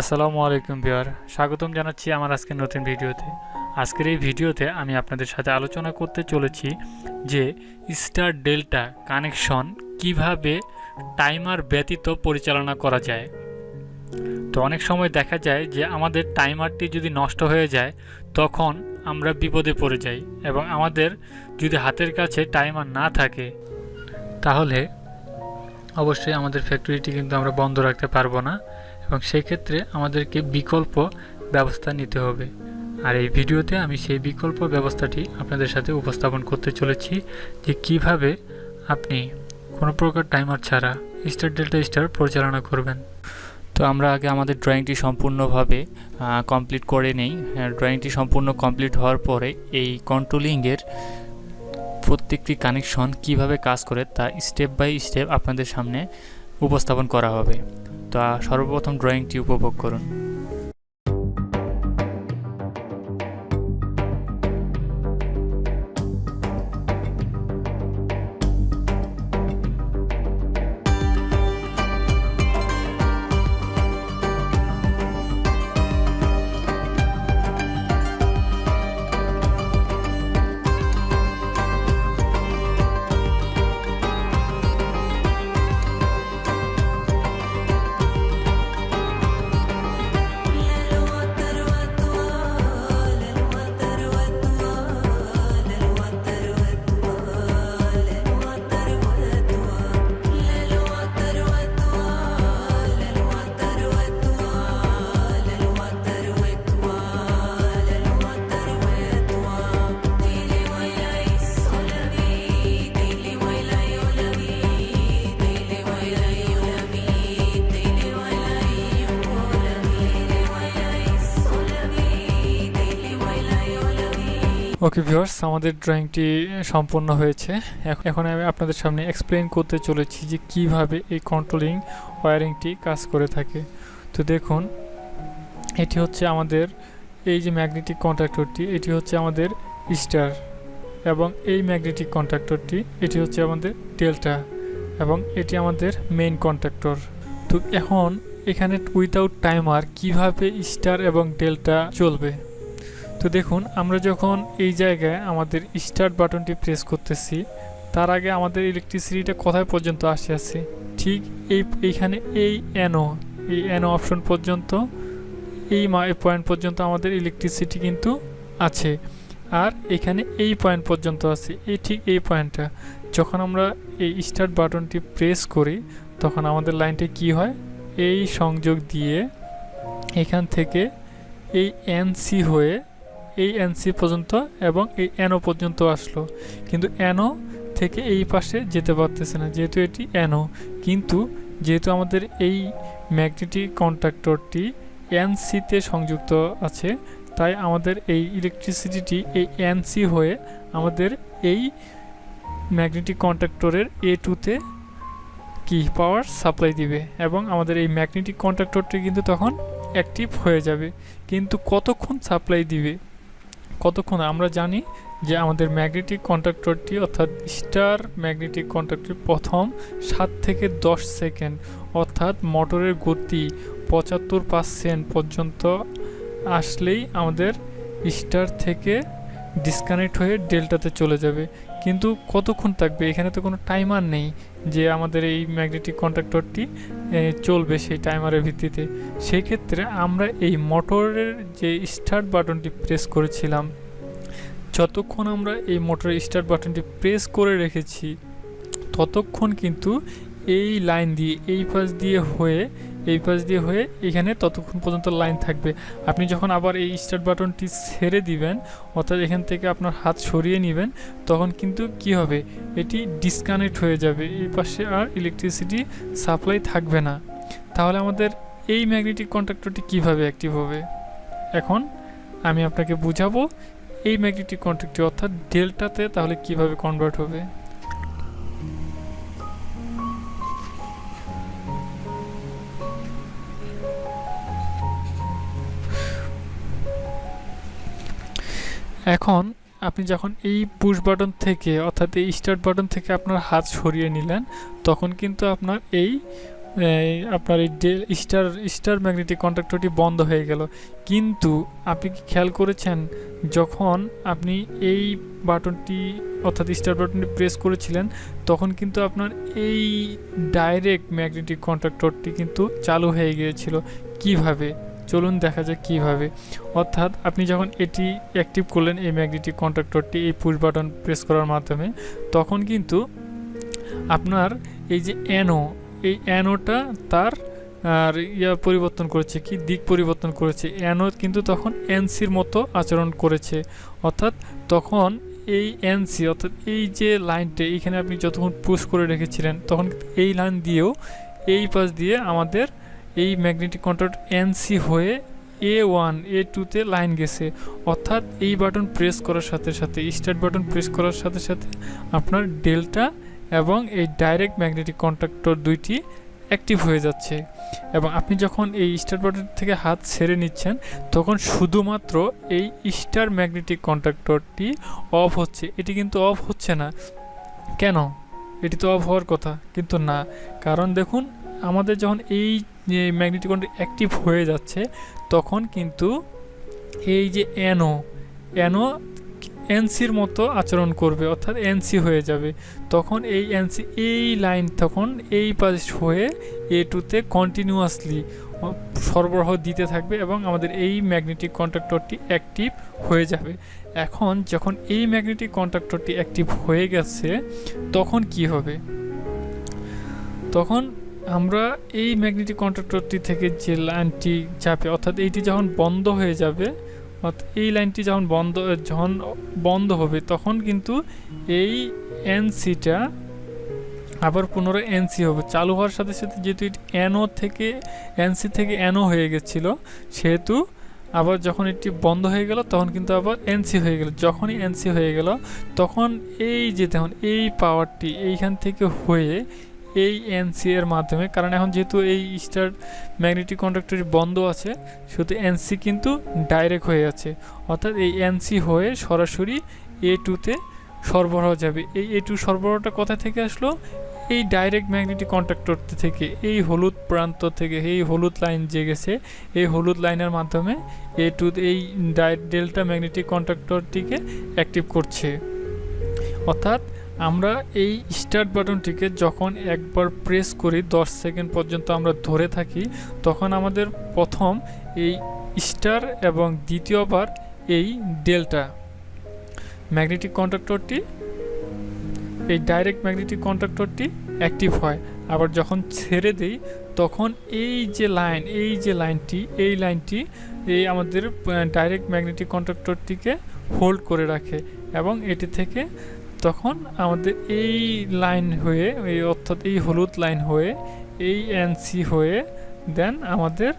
আসসালামু আলাইকুম বিহার স্বাগতম জানাচ্ছি আমার আজকের নতুন ভিডিওতে। আজকের এই ভিডিওতে আমি আপনাদের সাথে আলোচনা করতে চলেছি যে স্টার ডেল্টা কানেকশন কীভাবে টাইমার ব্যতীত পরিচালনা করা যায়। তো অনেক সময় দেখা যায় যে আমাদের টাইমারটি যদি নষ্ট হয়ে যায়, তখন আমরা বিপদে পড়ে যাই এবং আমাদের যদি হাতের কাছে টাইমার না থাকে, তাহলে অবশ্যই আমাদের ফ্যাক্টরিটি কিন্তু আমরা বন্ধ রাখতে পারব না। এবং সেই ক্ষেত্রে আমাদেরকে বিকল্প ব্যবস্থা নিতে হবে। আর এই ভিডিওতে আমি সেই বিকল্প ব্যবস্থাটি আপনাদের সাথে উপস্থাপন করতে চলেছি যে কীভাবে আপনি কোনো প্রকার টাইমার ছাড়া স্টার ডেল্টা স্টার পরিচালনা করবেন। তো আমরা আগে আমাদের ড্রয়িংটি সম্পূর্ণভাবে কমপ্লিট করে নেই। ড্রয়িংটি সম্পূর্ণ কমপ্লিট হওয়ার পরে এই কন্ট্রোলিংয়ের প্রত্যেকটি কানেকশন কীভাবে কাজ করে তা স্টেপ বাই স্টেপ আপনাদের সামনে উপস্থাপন করা হবে। তা সর্বপ্রথম ড্রয়িংটি উপভোগ করুন। ওকে ভিউয়ার্স আমাদের ড্রয়িংটি সম্পূর্ণ হয়েছে। এখন আমি আপনাদের সামনে এক্সপ্লেন করতে চলেছি যে কীভাবে এই কন্ট্রোলিং ওয়ারিংটি কাজ করে থাকে। তো দেখুন, এটি হচ্ছে আমাদের এই যে ম্যাগনেটিক কন্ট্রাক্টরটি এটি হচ্ছে আমাদের স্টার এবং এই ম্যাগনেটিক কন্ট্রাক্টরটি এটি হচ্ছে আমাদের ডেল্টা এবং এটি আমাদের মেইন কন্ট্রাক্টর তো এখন, এখানে উইথাউট টাইমার কীভাবে স্টার এবং ডেল্টা চলবে? তো দেখুন, আমরা যখন এই জায়গায় আমাদের স্টার্ট বাটনটি প্রেস করতেছি, তার আগে আমাদের ইলেকট্রিসিটিটা কোথায় পর্যন্ত আসে আছে? ঠিক এই, এইখানে এই এনো এই এনো অপশন পর্যন্ত, এই পয়েন্ট পর্যন্ত আমাদের ইলেকট্রিসিটি কিন্তু আছে। আর এখানে এই পয়েন্ট পর্যন্ত আছে, এই ঠিক এই পয়েন্টটা যখন আমরা এই স্টার্ট বাটনটি প্রেস করি, তখন আমাদের লাইনটা কি হয়? এই সংযোগ দিয়ে এখান থেকে এই এনসি হয়ে এই এন সি পর্যন্ত এবং এই এনও পর্যন্ত আসলো। কিন্তু এনও থেকে এই পাশে যেতে পারতেছে না, যেহেতু এটি এনও কিন্তু যেহেতু আমাদের এই ম্যাগনেটিক কন্ট্রাক্টরটি এন সিতে সংযুক্ত আছে, তাই আমাদের এই ইলেকট্রিসিটিটি এই এন সি হয়ে আমাদের এই ম্যাগনেটিক কন্ট্রাক্টরের এ টুতে কি, পাওয়ার সাপ্লাই দিবে এবং আমাদের এই ম্যাগনেটিক কন্ট্রাক্টরটি কিন্তু তখন অ্যাক্টিভ হয়ে যাবে। কিন্তু কতক্ষণ সাপ্লাই দিবে? কতক্ষণ? আমরা জানি যে আমাদের ম্যাগনেটিক কন্ট্রাক্টরটি অর্থাৎ স্টার ম্যাগনেটিক কন্ট্রাক্টর প্রথম সাত থেকে দশ সেকেন্ড, অর্থাৎ মোটরের গতি পঁচাত্তর পার্সেন্ট পর্যন্ত আসলেই আমাদের স্টার থেকে ডিসকানেক্ট হয়ে ডেল্টাতে চলে যাবে। কিন্তু কতক্ষণ থাকবে? এখানে তো কোনো টাইমার নেই যে আমাদের এই ম্যাগনেটিক কন্ট্রাক্টরটি চলবে সেই টাইমারের ভিত্তিতে। সেই ক্ষেত্রে আমরা এই মোটরের যে স্টার্ট বাটনটি প্রেস করেছিলাম, যতক্ষণ আমরা এই মোটরের স্টার্ট বাটনটি প্রেস করে রেখেছি, ততক্ষণ কিন্তু এই লাইন দিয়ে, এই পাশ দিয়ে হয়ে এই পাশ দিয়ে হয়ে এখানে ততক্ষণ পর্যন্ত লাইন থাকবে। আপনি যখন আবার এই স্টার্ট বাটনটি ছেড়ে দিবেন, অর্থাৎ এখান থেকে আপনার হাত সরিয়ে নেবেন, তখন কিন্তু কি হবে? এটি ডিসকানেক্ট হয়ে যাবে। এই পাশে আর ইলেকট্রিসিটি সাপ্লাই থাকবে না। তাহলে আমাদের এই ম্যাগনেটিক কন্ট্রাক্টরটি কীভাবে অ্যাক্টিভ হবে? এখন আমি আপনাকে বুঝাবো, এই ম্যাগনেটিক কন্ট্রাক্টর অর্থাৎ ডেল্টাতে তাহলে কীভাবে কনভার্ট হবে? এখন আপনি যখন এই পুশ বাটন থেকে, অর্থাৎ এই স্টার্ট বাটন থেকে আপনার হাত সরিয়ে নিলেন, তখন কিন্তু আপনার এই আপনার এই স্টার স্টার ম্যাগনেটিক কন্ট্রাক্টরটি বন্ধ হয়ে গেল। কিন্তু আপনি কি খেয়াল করেছেন, যখন আপনি এই বাটনটি অর্থাৎ স্টার বাটনটি প্রেস করেছিলেন, তখন কিন্তু আপনার এই ডাইরেক্ট ম্যাগনেটিক কন্ট্রাক্টরটি কিন্তু চালু হয়ে গিয়েছিল। কীভাবে? চলুন দেখা যাক কীভাবে। অর্থাৎ আপনি যখন এটি অ্যাক্টিভ করলেন, এই ম্যাগনেটিক কন্ট্রাক্টরটি এই পুশ বাটন প্রেস করার মাধ্যমে, তখন কিন্তু আপনার এই যে অ্যানো এই অ্যানোটা তার, আর ইয়া পরিবর্তন করেছে কি? দিক পরিবর্তন করেছে। অ্যানো কিন্তু তখন এনসির মতো আচরণ করেছে। অর্থাৎ তখন এই এনসি অর্থাৎ এই যে লাইনটা এইখানে আপনি যতক্ষণ পুশ করে রেখেছিলেন, তখন এই লাইন দিয়েও এই পাশ দিয়ে আমাদের এই ম্যাগনেটিক কন্ট্রাক্ট এনসি হয়ে এ ওয়ান এ টুতে লাইন গেছে। অর্থাৎ এই বাটন প্রেস করার সাথে সাথে স্টার্ট বাটন প্রেস করার সাথে সাথে আপনার ডেল্টা এবং এই ডাইরেক্ট ম্যাগনেটিক কন্ট্রাক্টর দুইটি অ্যাক্টিভ হয়ে যাচ্ছে। এবং আপনি যখন এই স্টার বাটন থেকে হাত ছেড়ে নিচ্ছেন, তখন শুধুমাত্র এই স্টার ম্যাগনেটিক কন্ট্রাক্টরটি অফ হচ্ছে। এটি কিন্তু অফ হচ্ছে না। কেন? এটি তো অফ হওয়ার কথা, কিন্তু না। কারণ দেখুন, আমাদের যখন এই ম্যাগনেটিক কন্ট্রাক্ট অ্যাক্টিভ হয়ে যাচ্ছে, তখন কিন্তু এই যে অ্যানো অ্যানো এনসির মতো আচরণ করবে, অর্থাৎ এনসি হয়ে যাবে। তখন এই এনসি এই লাইন তখন এই পাশ হয়ে এ টুতে কন্টিনিউয়াসলি সরবরাহ দিতে থাকবে এবং আমাদের এই ম্যাগনেটিক কন্ট্রাক্টরটি অ্যাক্টিভ হয়ে যাবে। এখন যখন এই ম্যাগনেটিক কন্ট্রাক্টরটি অ্যাক্টিভ হয়ে গেছে, তখন কি হবে? তখন আমরা এই ম্যাগনেটিক কন্ট্রাক্টরটি থেকে যে লাইনটি যাবে অর্থাৎ এইটি যখন বন্ধ হয়ে যাবে, অর্থাৎ এই লাইনটি যখন বন্ধ যখন বন্ধ হবে, তখন কিন্তু এই এনসিটা আবার পুনরায় এনসি হবে। চালু হওয়ার সাথে সাথে যেহেতু এটি এনও থেকে এনসি থেকে এনও হয়ে গেছিল, সেহেতু আবার যখন এটি বন্ধ হয়ে গেল, তখন কিন্তু আবার এনসি হয়ে গেল। যখনই এনসি হয়ে গেল, তখন এই যে দেখুন, এই পাওয়ারটি এইখান থেকে হয়ে এই এনসি এর মাধ্যমে। কারণ এখন যেহেতু এই স্টার ম্যাগনেটিক কন্ডাক্টর বন্ধ আছে শুধু এনসি কিন্তু ডাইরেক্ট হয়ে যাচ্ছে। অর্থাৎ এই এনসি হয়ে সরাসরি এ টুতে সরবরাহ যাবে। এই এ টু সরবরাহটা কোথা থেকে আসলো? এই ডাইরেক্ট ম্যাগনেটিক কন্ট্রাক্টর থেকে, এই হলুদ প্রান্ত থেকে, এই হলুদ লাইন যে গেছে, এই হলুদ লাইনের মাধ্যমে এ টু এই ডেল্টা ম্যাগনেটিক কন্ট্রাক্টরটিকে অ্যাক্টিভ করছে। অর্থাৎ আমরা এই স্টার্ট বাটনটিকে যখন একবার প্রেস করি, দশ সেকেন্ড পর্যন্ত আমরা ধরে থাকি, তখন আমাদের প্রথম এই স্টার এবং দ্বিতীয়বার এই ডেল্টা ম্যাগনেটিক কন্ট্রাক্টরটি এই ডাইরেক্ট ম্যাগনেটিক কন্ট্রাক্টরটি অ্যাক্টিভ হয়। আবার যখন ছেড়ে দেই, তখন এই যে লাইন এই যে লাইনটি এই লাইনটি এই আমাদের ডাইরেক্ট ম্যাগনেটিক কন্ট্রাক্টরটিকে হোল্ড করে রাখে এবং এটি থেকে তখন আমাদের এই লাইন হয়ে, এই অর্থাৎ এই হলুদ লাইন হয়ে, এই এনসি হয়ে দেন আমাদের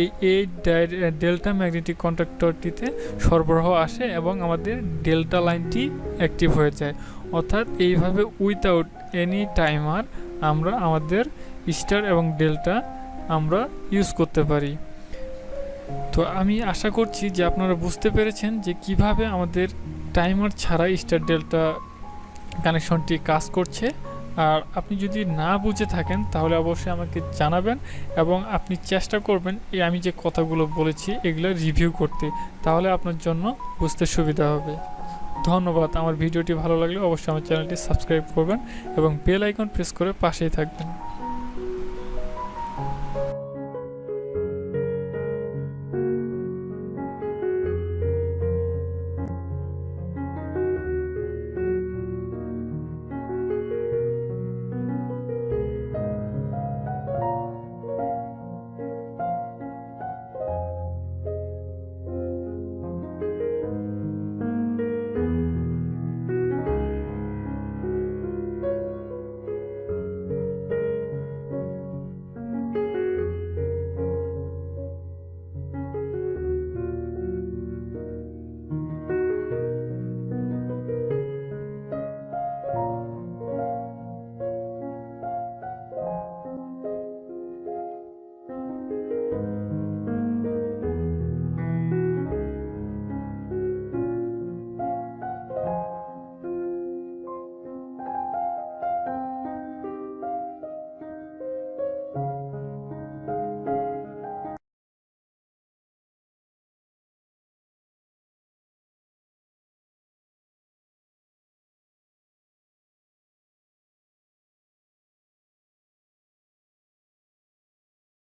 এই এই ডেল্টা ম্যাগনেটিক কন্ট্রাক্টরটিতে সরবরাহ আসে এবং আমাদের ডেল্টা লাইনটি অ্যাক্টিভ হয়ে যায়। অর্থাৎ এইভাবে উইথাউট এনি টাইমার আমরা আমাদের স্টার এবং ডেল্টা আমরা ইউজ করতে পারি। তো আমি আশা করছি যে আপনারা বুঝতে পেরেছেন যে কীভাবে আমাদের টাইমার ছাড়া স্টার ডেল্টা কানেকশনটি কাজ করছে। আর আপনি যদি না বুঝে থাকেন, তাহলে অবশ্যই আমাকে জানাবেন এবং আপনি চেষ্টা করবেন এই আমি যে কথাগুলো বলেছি, এগুলো রিভিউ করতে। তাহলে আপনার জন্য বুঝতে সুবিধা হবে। ধন্যবাদ। আমার ভিডিওটি ভালো লাগলে অবশ্যই আমার চ্যানেলটি সাবস্ক্রাইব করবেন এবং বেল আইকন প্রেস করে পাশেই থাকবেন।